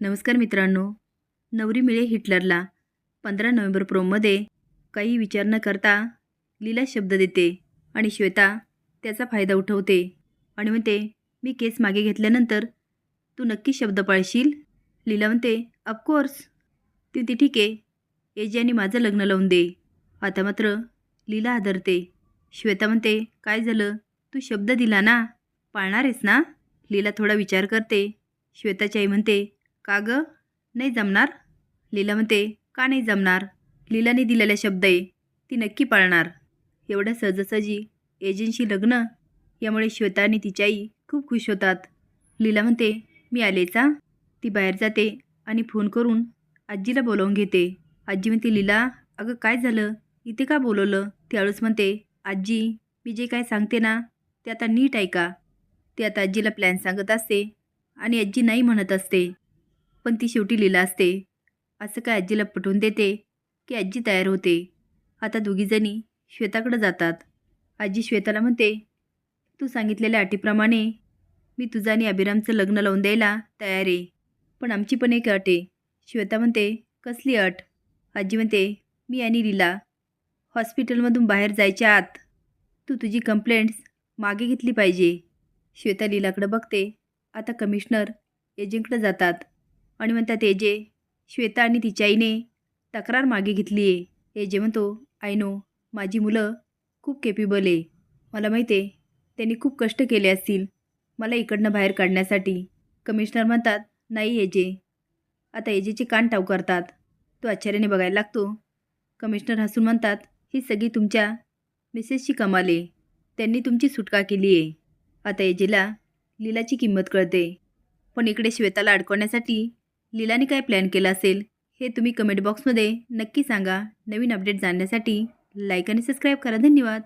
नमस्कार मित्रांनो. नवरी मिळे हिटलरला पंधरा नोव्हेंबर प्रोमध्ये काही विचार न करता लीला शब्द देते आणि श्वेता त्याचा फायदा उठवते. आणि म्हणते मी केस मागे घेतल्यानंतर तू नक्की शब्द पाळशील? लीला म्हणते ऑफकोर्स ती म्हणते ठीक आहे. एजी आणि माझं लग्न लावून दे. आता मात्र लीला आदरते. श्वेता म्हणते काय झालं? तू शब्द दिला ना? पाळणार आहेस ना? लीला थोडा विचार करते. श्वेताची आई म्हणते का गं? नाही जमणार? लीला म्हणते का नाही जमणार? लीलाने दिलेला शब्द आहे ती नक्की पाळणार. एवढ्या सहजासहजी एजन्सी लग्न यामुळे श्वेता आणि तिच्या आई खूप खुश होतात. लीला म्हणते मी आलेचा ती बाहेर जाते आणि फोन करून आजीला बोलावून घेते. आजी म्हणते लीला अगं काय झालं? इथे का बोलवलं? ती हळूच म्हणते आजी मी जे काय सांगते ना ते आता नीट ऐका. ते आता आजीला प्लॅन सांगत असते आणि आजी नाही म्हणत असते. पण ती शेवटी लीला असते. असं काय आजीला पटवून देते की आजी तयार होते? आता दोघीजणी श्वेताकडे जातात. आजी श्वेताला म्हणते तू सांगितलेल्या अटीप्रमाणे मी तुझं आणि अभिरामचं लग्न लावून द्यायला तयार आहे. पण आमची पण एक अट आहे. श्वेता म्हणते कसली अट? आजी म्हणते मी आणि लीला हॉस्पिटलमधून बाहेर जायच्या आत तू तुझी कंप्लेंट्स मागे घेतली पाहिजे. श्वेता लीलाकडं बघते आता कमिशनर एजंटकडं जातात. आणि म्हणतात तेजे श्वेता आणि तिच्या आईने तक्रार मागे घेतली आहे एजे म्हणतो आय नो माझी मुलं खूप केपेबल आहे मला माहिती आहे त्यांनी खूप कष्ट केले असतील मला इकडनं बाहेर काढण्यासाठी. कमिशनर म्हणतात नाही एजे आता एजेचे कान टाव करतात. तो आश्चर्याने बघायला लागतो. कमिशनर हसून म्हणतात ही सगळी तुमच्या मिसेसची कमाल आहे त्यांनी तुमची सुटका केली आहे आता एजेला लीलाची किंमत कळते. पण इकडे श्वेताला अडकवण्यासाठी लीलाने काय प्लॅन केला असेल हे तुम्ही कमेंट बॉक्समध्ये नक्की सांगा. नवीन अपडेट जाणण्यासाठी लाईक आणि सबस्क्राईब करा. धन्यवाद.